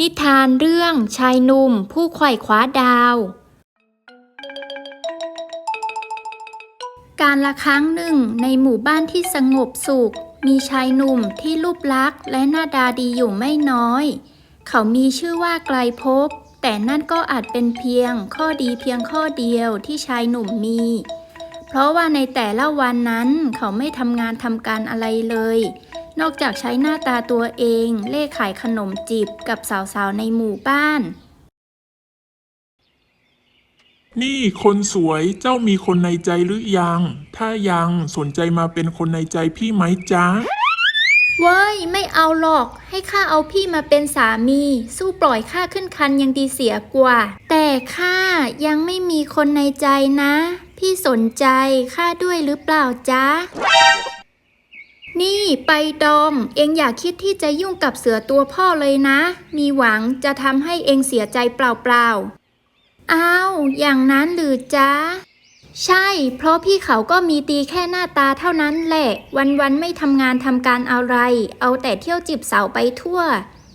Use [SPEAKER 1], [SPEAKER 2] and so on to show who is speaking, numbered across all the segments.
[SPEAKER 1] นิทานเรื่องชายหนุ่มผู้ไขว่คว้าดาว การละครั้งหนึ่งในหมู่บ้านที่สงบสุข มีชายหนุ่มที่รูปลักษณ์และหน้าตาดีอยู่ไม่น้อย เขามีชื่อว่าไกลภพแต่นั่นก็อาจเป็นเพียงข้อดีเพียงข้อเดียวที่ชายหนุ่มมี เพราะว่าในแต่ละวันนั้นเขาไม่ทำงานทำการอะไรเลย นอกจากใช้หน้าตาตัวเอง เล่ขายขนมจีบกับสาวๆในหมู่บ้าน
[SPEAKER 2] นี่คนสวยเจ้ามีคนในใจหรือยัง ถ้ายังสนใจมาเป็นคนในใจพี่ไหมจ๊ะ
[SPEAKER 1] เว้ย ไม่เอาหรอก ให้ข้าเอาพี่มาเป็นสามี สู้ปล่อยข้าขึ้นคันยังดีเสียกว่า แต่ข้ายังไม่มีคนในใจนะ พี่สนใจข้าด้วยหรือเปล่าจ๊ะ นี่ไปดอม เองอย่าคิดที่จะยุ่งกับเสือตัวพ่อเลยนะ มีหวังจะทำให้เองเสียใจเปล่าๆ อ้าว อย่างนั้นหรือจ๊ะ ใช่ เพราะพี่เขาก็มีตีแค่หน้าตาเท่านั้นแหละ วันๆไม่ทำงานทำการอะไร เอาแต่เที่ยวจีบสาวไปทั่ว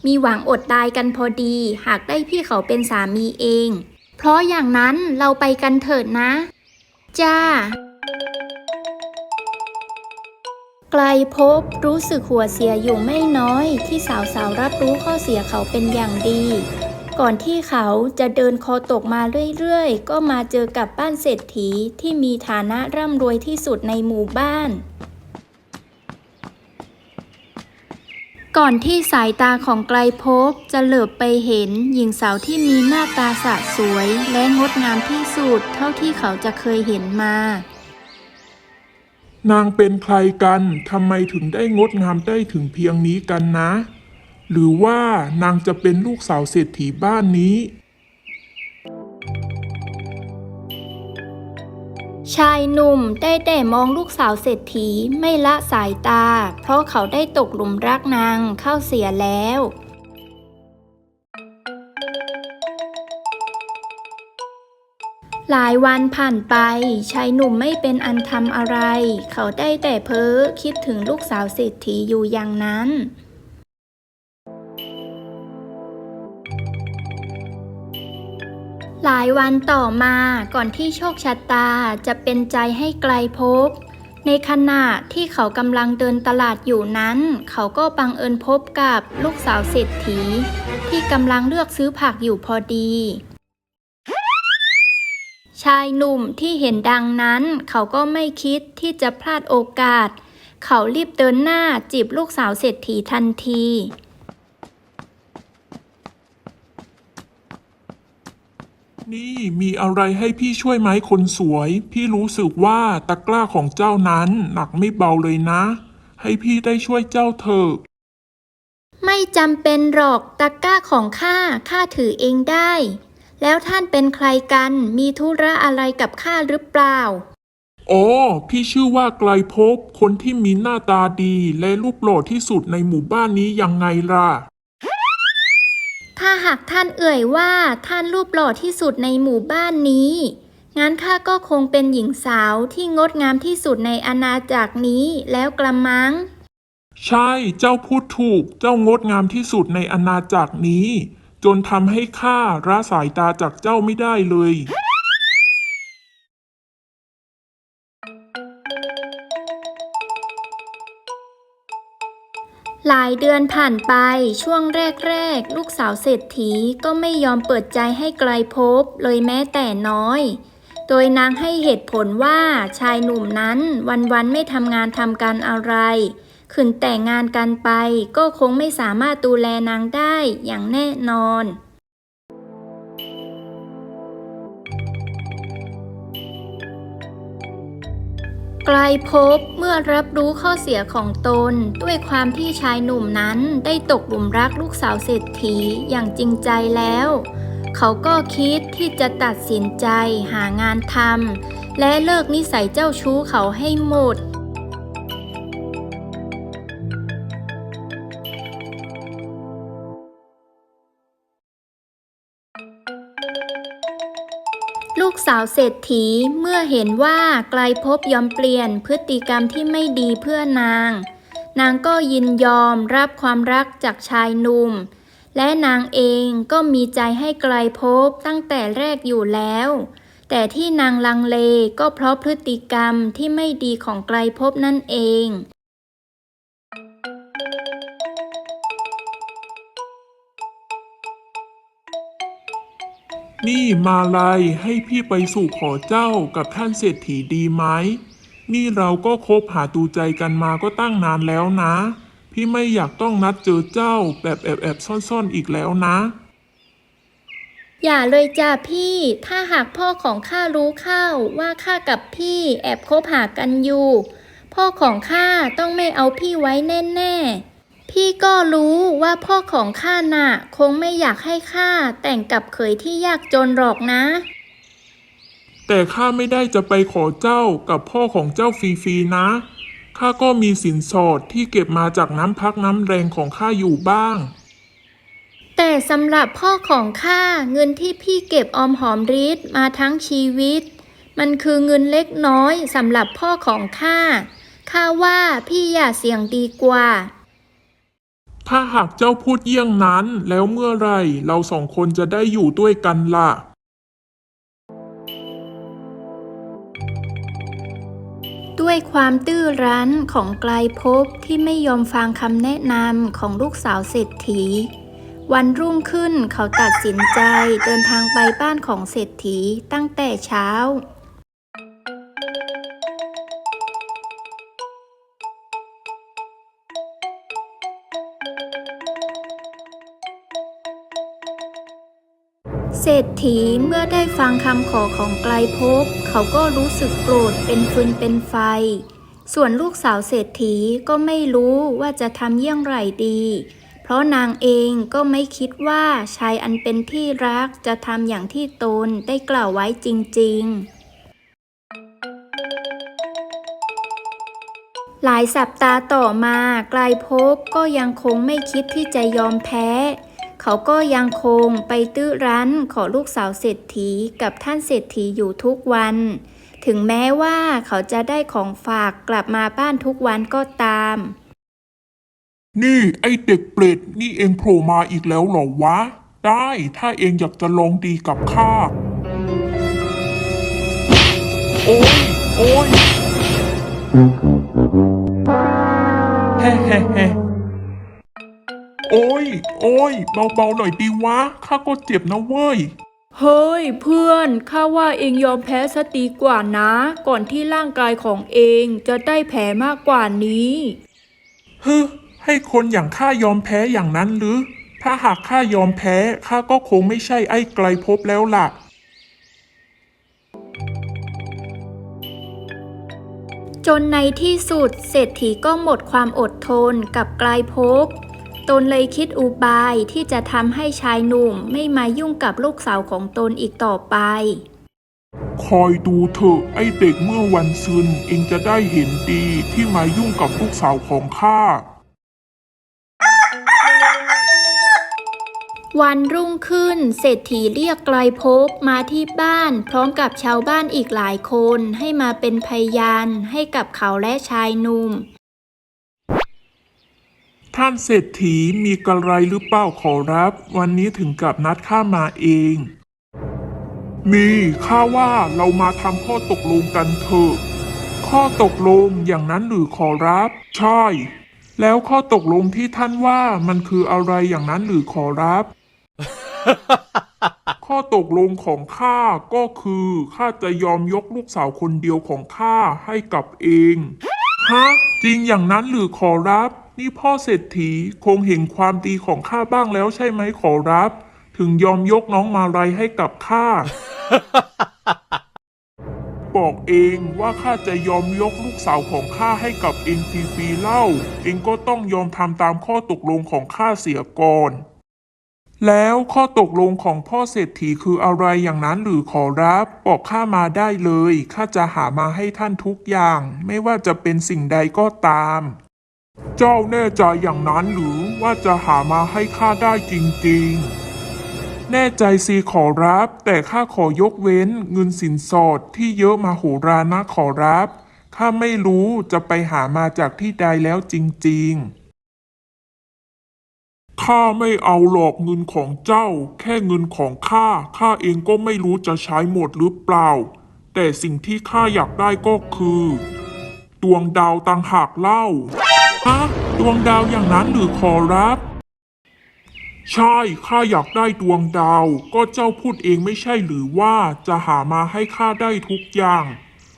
[SPEAKER 1] มีหวังอดตายกันพอดี หากได้พี่เขาเป็นสามีเอง เพราะอย่างนั้นเราไปกันเถิดนะ จ้า ไกลพบรู้สึกหัวเสียอยู่ไม่น้อย ที่สาวๆรับรู้ข้อเสียเขาเป็นอย่างดี ก่อนที่เขาจะเดินคอตกมาเรื่อยๆ ก็มาเจอกับบ้านเศรษฐีที่มีฐานะร่ำรวยที่สุดในหมู่บ้านก่อนที่สายตาของไกลภพจะเหลือบไปเห็นหญิงสาวที่มีหน้าตาสะสวยและงดงามที่สุดเท่าที่เขาจะเคยเห็นมา
[SPEAKER 2] นางเป็นใครกันทำไมถึงได้งดงามได้ถึงเพียงนี้กันนะ หรือว่านางจะเป็นลูกสาวเศรษฐีบ้านนี้
[SPEAKER 1] ชายหนุ่มได้แต่มองลูกสาวเศรษฐีไม่ละสายตา เพราะเขาได้ตกหลุมรักนางเข้าเสียแล้ว หลายวันผ่านไปชายหนุ่มไม่เป็นอันทำอะไร เขาได้แต่เพ้อคิดถึงลูกสาวเศรษฐีอยู่อย่างนั้นหลายวันต่อมาก่อนที่โชคชะตาจะเป็นใจให้ไกลพบ ในขณะที่เขากำลังเดินตลาดอยู่นั้น เขาก็บังเอิญพบกับลูกสาวเศรษฐี ที่กำลังเลือกซื้อผักอยู่พอดี ชายหนุ่มที่เห็นดังนั้น เขาก็ไม่คิดที่จะพลาดโอกาส เขารีบเดินหน้าจีบลูกสาวเศรษฐีทันที
[SPEAKER 2] นี่มีอะไรให้พี่ช่วยไหมคนสวย พี่รู้สึกว่าตะกร้าของเจ้านั้นหนักไม่เบาเลยนะ ให้พี่ได้ช่วยเจ้าเถอะ
[SPEAKER 1] ไม่จำเป็นหรอกตะกร้าของข้าข้าถือเองได้ แล้วท่านเป็นใครกัน มีธุระอะไรกับข้าหรือเปล่า
[SPEAKER 2] อ๋อ พี่ชื่อว่าไกลภพคนที่มีหน้าตาดีและรูปหล่อที่สุดในหมู่บ้านนี้ยังไงล่ะ
[SPEAKER 1] ถ้าหากท่านเอ่ยว่าท่านรูปหล่อที่สุดในหมู่บ้านนี้ งั้นข้าก็คงเป็นหญิงสาวที่งดงามที่สุดในอาณาจักรนี้แล้วกระมัง
[SPEAKER 2] ใช่ เจ้าพูดถูก เจ้างดงามที่สุดในอาณาจักรนี้ จนทำให้ข้าระสายตาจากเจ้าไม่ได้เลย
[SPEAKER 1] หลายเดือนผ่านไปช่วงแรกๆ ลูกสาวเศรษฐีก็ไม่ยอมเปิดใจให้ไกลภพเลยแม้แต่น้อย โดยนางให้เหตุผลว่าชายหนุ่มนั้นวันๆไม่ทำงานทำการอะไร ขืนแต่งงานกันไป ก็คงไม่สามารถดูแลนางได้อย่างแน่นอนไกลภพเมื่อรับรู้ข้อเสียของตน ด้วยความที่ชายหนุ่มนั้นได้ตกหลุมรักลูกสาวเศรษฐีอย่างจริงใจแล้ว เขาก็คิดที่จะตัดสินใจหางานทำและเลิกนิสัยเจ้าชู้เขาให้หมด สาวเศรษฐีเมื่อเห็นว่าไกลภพยอมเปลี่ยนพฤติกรรมที่ไม่ดีเพื่อนาง นางก็ยินยอมรับความรักจากชายหนุ่ม และนางเองก็มีใจให้ไกลภพตั้งแต่แรกอยู่แล้ว แต่ที่นางลังเลก็เพราะพฤติกรรมที่ไม่ดีของไกลภพนั่นเอง
[SPEAKER 2] นี่มาลัยให้พี่ไปสู่ขอเจ้ากับท่านเศรษฐีดีไหม นี่เราก็คบหาดูใจกันมาก็ตั้งนานแล้วนะ พี่ไม่อยากต้องนัดเจอเจ้าแบบแอบแอบซ่อนๆอีกแล้วนะ
[SPEAKER 1] อย่าเลยจ้าพี่ ถ้าหากพ่อของข้ารู้เข้าว่าข้ากับพี่แอบคบหากันอยู่ พ่อของข้าต้องไม่เอาพี่ไว้แน่ๆ พี่ก็รู้ว่าพ่อของข้าน่ะ คงไม่อยากให้ข้าแต่งกับเขยที่ยากจนหรอกนะ
[SPEAKER 2] แต่ข้าไม่ได้จะไปขอเจ้ากับพ่อของเจ้าฟรีๆนะ ข้าก็มีสินสอดที่เก็บมาจากน้ำพักน้ำแรงของข้าอยู่บ้าง
[SPEAKER 1] แต่สำหรับพ่อของข้าเงินที่พี่เก็บออมหอมริดมาทั้งชีวิต มันคือเงินเล็กน้อยสำหรับพ่อของข้าข้าว่าพี่อย่าเสี่ยงดีกว่า
[SPEAKER 2] ถ้าหากเจ้าพูดเยี่ยงนั้น แล้วเมื่อไรเราสองคนจะได้อยู่ด้วยกันล่ะ
[SPEAKER 1] ด้วยความตื้อรั้นของไกลภพที่ไม่ยอมฟังคำแนะนำของลูกสาวเศรษฐี วันรุ่งขึ้นเขาตัดสินใจเดินทางไปบ้านของเศรษฐีตั้งแต่เช้า เศรษฐีเมื่อได้ฟังคำขอของไกลภพเขาก็รู้สึกโกรธเป็นฟืนเป็นไฟ ส่วนลูกสาวเศรษฐีก็ไม่รู้ว่าจะทำเยี่ยงไรดี เพราะนางเองก็ไม่คิดว่าชายอันเป็นที่รักจะทำอย่างที่ตนได้กล่าวไว้จริง ๆหลายสัปดาห์ต่อมาไกลภพก็ยังคงไม่คิดที่จะยอมแพ้ เขาก็ยังคงไปตื้อรั้นขอลูกสาวเศรษฐีกับท่านเศรษฐีอยู่ทุกวัน ถึงแม้ว่าเขาจะได้ของฝากกลับมาบ้านทุกวันก็ตาม
[SPEAKER 2] นี่ไอเด็กเปรตนี่เองโผล่มาอีกแล้วเหรอวะ ได้ถ้าเองอยากจะลองดีกับข้า โอ้ยโอ้ยเฮ้เฮ้เฮ้ โอ้ย โอ้ย เบาๆหน่อยดีวะ ข้าก็เจ็บนะเว้ย
[SPEAKER 3] เฮ้ย เพื่อนข้าว่าเองยอมแพ้สตีกว่านะ ก่อนที่ร่างกายของเองจะได้แผลมากกว่านี้
[SPEAKER 2] ฮึให้คนอย่างข้ายอมแพ้อย่างนั้นหรือ ถ้าหากข้ายอมแพ้ข้าก็คงไม่ใช่ไอ้ไกลภพแล้วล่ะ
[SPEAKER 1] จนในที่สุดเศรษฐีก็หมดความอดทนกับไกลภพ ตนเลยคิดอุบายที่จะทำให้ชายหนุ่มไม่มายุ่งกับลูกสาวของตนอีกต่อไป
[SPEAKER 2] คอยดูเถอะไอ้เด็กเมื่อวันซืนเองจะได้เห็นดีที่มายุ่งกับลูกสาวของข้า
[SPEAKER 1] วันรุ่งขึ้นเศรษฐีเรียกไกลภพมาที่บ้านพร้อมกับชาวบ้านอีกหลายคนให้มาเป็นพยานให้กับเขาและชายหนุ่ม
[SPEAKER 2] ท่านเศรษฐีมีกระไรหรือเปล่าขอรับ วันนี้ถึงกับนัดข้ามาเอง มีข้าว่าเรามาทำข้อตกลงกันเถอะ ข้อตกลงอย่างนั้นหรือขอรับ ใช่ แล้วข้อตกลงที่ท่านว่ามันคืออะไรอย่างนั้นหรือขอรับ ข้อตกลงของข้าก็คือข้าจะยอมยกลูกสาวคนเดียวของข้าให้กับเอง ฮะ จริงอย่างนั้นหรือขอรับ นี่พ่อเศรษฐีคงเห็นความดีของข้าบ้างแล้วใช่ไหมขอรับ ถึงยอมยกน้องมาลัยให้กับข้า บอกเองว่าข้าจะยอมยกลูกสาวของข้าให้กับเองฟรีๆเล่า เองก็ต้องยอมทำตามข้อตกลงของข้าเสียก่อน แล้วข้อตกลงของพ่อเศรษฐีคืออะไรอย่างนั้นหรือขอรับ บอกข้ามาได้เลยข้าจะหามาให้ท่านทุกอย่าง ไม่ว่าจะเป็นสิ่งใดก็ตาม เจ้าแน่ใจอย่างนั้นหรือว่าจะหามาให้ข้าได้จริงๆ แน่ใจสิขอรับ แต่ข้าขอยกเว้นเงินสินสอดที่เยอะมาโหรานะขอรับข้าไม่รู้จะไปหามาจากที่ใดแล้วจริงข้าไม่เอาหลอกเงินของเจ้า แค่เงินของข้าข้าเองก็ไม่รู้จะใช้หมดหรือเปล่า แต่สิ่งที่ข้าอยากได้ก็คือ ดวงดาวต่างหากเล่า ฮะดวงดาวอย่างนั้นหรือขอรับ ใช่ ข้าอยากได้ดวงดาว ก็เจ้าพูดเองไม่ใช่หรือว่าจะหามาให้ข้าได้ทุกอย่าง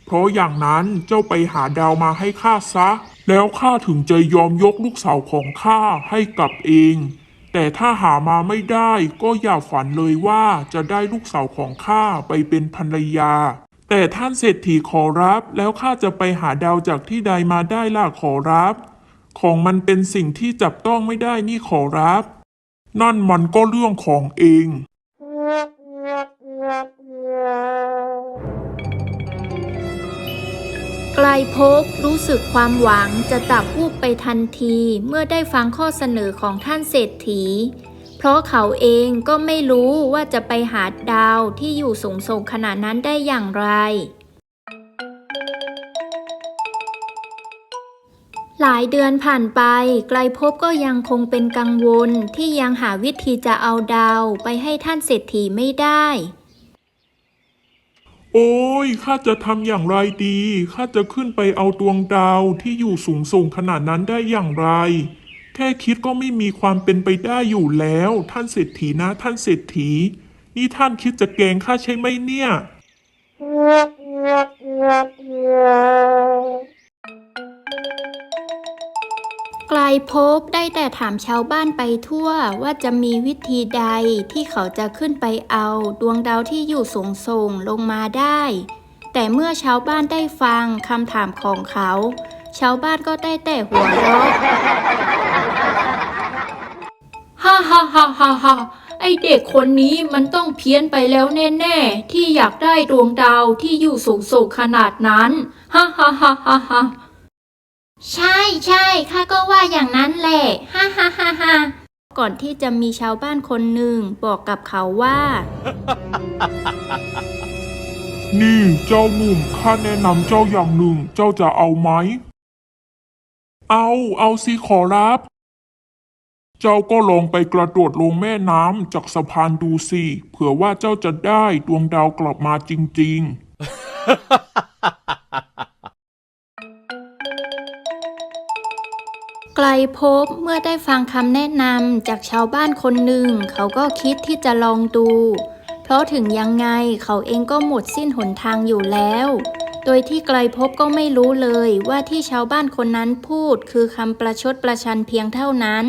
[SPEAKER 2] เพราะอย่างนั้นเจ้าไปหาดาวมาให้ข้าซะ แล้วข้าถึงจะยอมยกลูกสาวของข้าให้กับเอง แต่ถ้าหามาไม่ได้ก็อย่าฝันเลยว่าจะได้ลูกสาวของข้าไปเป็นภรรยาแต่ท่านเศรษฐีขอรับ แล้วข้าจะไปหาดาวจากที่ใดมาได้ล่ะขอรับ ของมันเป็นสิ่งที่จับต้องไม่ได้นี่ขอรับ นั่นมันก็เรื่องของเอง
[SPEAKER 1] ไกลภพบรู้สึกความหวังจะตับวูบไปทันทีเมื่อได้ฟังข้อเสนอของท่านเศรษฐี เพราะเขาเองก็ไม่รู้ว่าจะไปหาดาวที่อยู่สูงส่งขนาดนั้นได้อย่างไร หลายเดือนผ่านไป ไกลภพก็ยังคงเป็นกังวลที่ยังหาวิธีจะเอาดาวไปให้ท่านเศรษฐีไม่ได้
[SPEAKER 2] โอ้ย ข้าจะทำอย่างไรดี ข้าจะขึ้นไปเอาดวงดาวที่อยู่สูงส่งขนาดนั้นได้อย่างไร แค่คิดก็ไม่มีความเป็นไปได้อยู่แล้ว ท่านเศรษฐีนะท่านเศรษฐี นี่ท่านคิดจะแกงข้าใช่ไหมเนี่ย
[SPEAKER 1] ไกลพบได้แต่ถามชาวบ้านไปทั่วว่าจะมีวิธีใดที่เขาจะขึ้นไปเอาดวงดาวที่อยู่สูงส่งลงมาได้ แต่เมื่อชาวบ้านได้ฟังคำถามของเขา ชาวบ้านก็ได้แต่หัวเราะ
[SPEAKER 3] ฮ่าฮ่าฮ่าฮ่าฮ่าไอเด็กคนนี้มันต้องเพี้ยนไปแล้วแน่ๆ ที่อยากได้ดวงดาวที่อยู่สูงส่งขนาดนั้นฮ่าฮ่าฮ่าฮ่า
[SPEAKER 1] ใช่ใช่ข้าก็ว่าอย่างนั้นแหละฮ่าฮ่าฮ่าฮ่าก่อนที่จะมีชาวบ้านคนหนึ่งบอกกับเขาว่า
[SPEAKER 2] นี่เจ้าหนุ่มข้าแนะนำเจ้าอย่างหนึ่ง เจ้าจะเอาไหม เอาเอาสิขอรับ เจ้าก็ลองไปกระโดดลงแม่น้ำจากสะพานดูสิเผื่อว่าเจ้าจะได้ดวงดาวกลับมาจริง ๆ
[SPEAKER 1] พบเมื่อได้ฟังคำแนะนำจากชาวบ้านคนหนึ่ง เขาก็คิดที่จะลองดู เพราะถึงยังไงเขาเองก็หมดสิ้นหนทางอยู่แล้ว โดยที่ไกลพบก็ไม่รู้เลยว่าที่ชาวบ้านคนนั้นพูดคือคำประชดประชันเพียงเท่านั้น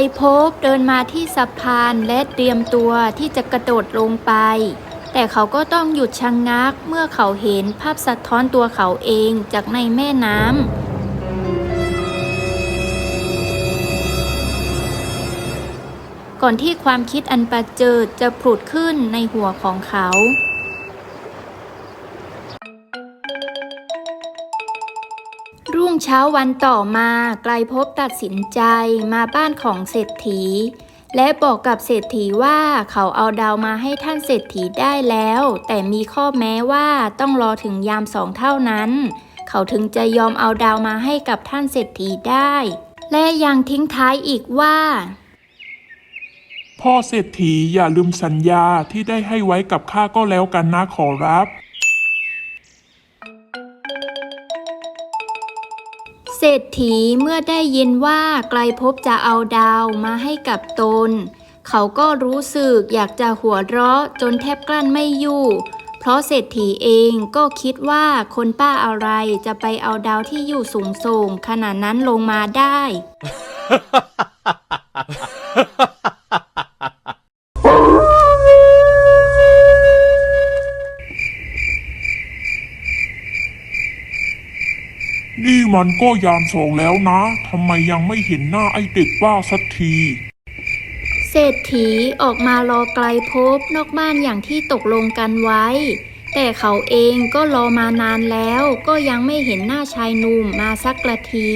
[SPEAKER 1] ภพบเดินมาที่สะพานและเตรียมตัวที่จะกระโดดลงไป แต่เขาก็ต้องหยุดชะงงักเมื่อเขาเห็นภาพสะท้อนตัวเขาเองจากในแม่น้ำก่อนที่ความคิดอันประเจิดจะผุดขึ้นในหัวของเขา เช้าวันต่อมาไกลพบตัดสินใจมาบ้านของเศรษฐี และบอกกับเศรษฐีว่าเขาเอาดาวมาให้ท่านเศรษฐีได้แล้ว แต่มีข้อแม้ว่าต้องรอถึงยามสองเท่านั้น เขาถึงจะยอมเอาดาวมาให้กับท่านเศรษฐีได้ และยังทิ้งท้ายอีกว่า
[SPEAKER 2] พ่อเศรษฐีอย่าลืมสัญญาที่ได้ให้ไว้กับข้าก็แล้วกันนะขอรับ
[SPEAKER 1] เศรษฐีเมื่อได้ยินว่าไกลภพจะเอาดาวมาให้กับตน เขาก็รู้สึกอยากจะหัวเราะจนแทบกลั้นไม่อยู่ เพราะเศรษฐีเองก็คิดว่าคนป้าอะไรจะไปเอาดาวที่อยู่สูงส่งขนาดนั้นลงมาได้
[SPEAKER 2] มันก็ยามสองแล้วนะทำไมยังไม่เห็นหน้าไอเด็กบ้าสักที
[SPEAKER 1] เศรษฐีออกมารอไกลภพนอกบ้านอย่างที่ตกลงกันไว้ แต่เขาเองก็รอมานานแล้วก็ยังไม่เห็นหน้าชายหนุ่มมาสักกระที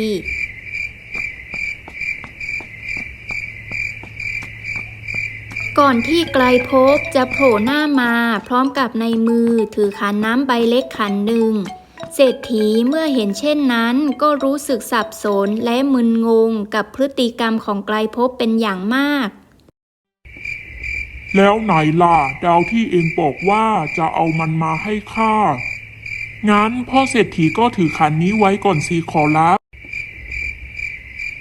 [SPEAKER 1] ก่อนที่ไกลภพจะโผล่หน้ามาพร้อมกับในมือถือขันน้ำใบเล็กขันหนึ่ง เศรษฐีเมื่อเห็นเช่นนั้นก็รู้สึกสับสนและมึนงงกับพฤติกรรมของไกลภพเป็นอย่างมาก
[SPEAKER 2] แล้วไหนล่ะดาวที่เองบอกว่าจะเอามันมาให้ข้า งั้นพ่อเศรษฐีก็ถือขันนี้ไว้ก่อนสิขอรับ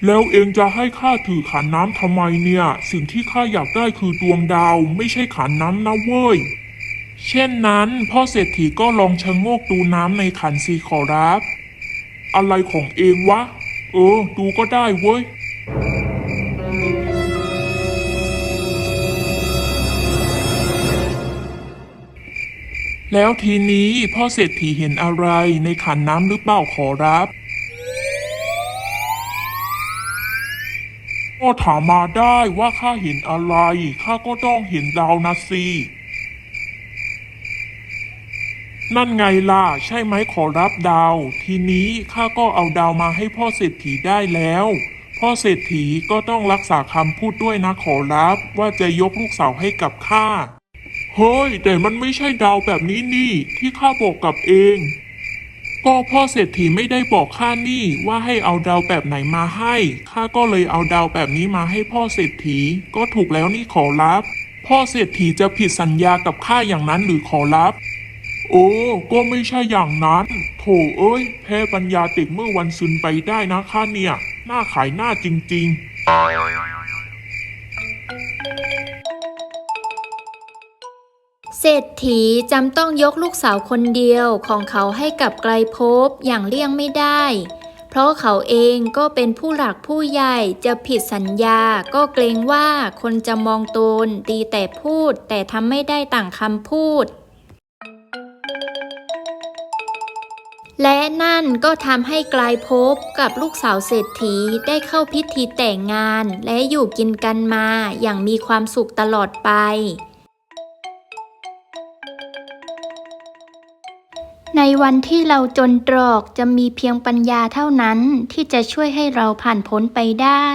[SPEAKER 2] แล้วเองจะให้ข้าถือขันน้ำทำไมเนี่ย สิ่งที่ข้าอยากได้คือดวงดาว ไม่ใช่ขันน้ำนะเว้ย เช่นนั้น พ่อเศรษฐีก็ลองชะโงกดูน้ำในขันสีขอรับ อะไรของเองวะ เออ ดูก็ได้เว้ยแล้วทีนี้พ่อเศรษฐีเห็นอะไรในขันน้ำหรือเปล่าขอรับก็ถามมาได้ว่าข้าเห็นอะไร ข้าก็ต้องเห็นดาวนะสิ นั่นไงล่ะ ใช่ไหมขอรับดาว ทีนี้ข้าก็เอาดาวมาให้พ่อเศรษฐีได้แล้ว พ่อเศรษฐีก็ต้องรักษาคำพูดด้วยนะขอรับ ว่าจะยกลูกสาวให้กับข้าเฮ้ย แต่มันไม่ใช่ดาวแบบนี้นี่ ที่ข้าบอกกับเอง ก็พ่อเศรษฐีไม่ได้บอกข้านี่ว่าให้เอาดาวแบบไหนมาให้ข้าก็เลยเอาดาวแบบนี้มาให้พ่อเศรษฐีก็ถูกแล้วนี่ขอรับ พ่อเศรษฐีจะผิดสัญญากับข้าอย่างนั้นหรือขอรับ โอ้ ก็ไม่ใช่อย่างนั้น โถเอ้ย แพ้ปัญญาเด็กเมื่อวันซุนไปได้นะข้าเนี่ย หน้าขายหน้าจริงๆ
[SPEAKER 1] เศรษฐีจำต้องยกลูกสาวคนเดียวของเขาให้กับไกลภพอย่างเลี่ยงไม่ได้ เพราะเขาเองก็เป็นผู้หลักผู้ใหญ่จะผิดสัญญาก็เกรงว่าคนจะมองตนดีแต่พูดแต่ทำไม่ได้ต่างคำพูด และนั่นก็ทำให้กลายภพกับลูกสาวเศรษฐีได้เข้าพิธีแต่งงาน และอยู่กินกันมาอย่างมีความสุขตลอดไป ในวันที่เราจนตรอกจะมีเพียงปัญญาเท่านั้นที่จะช่วยให้เราผ่านพ้นไปได้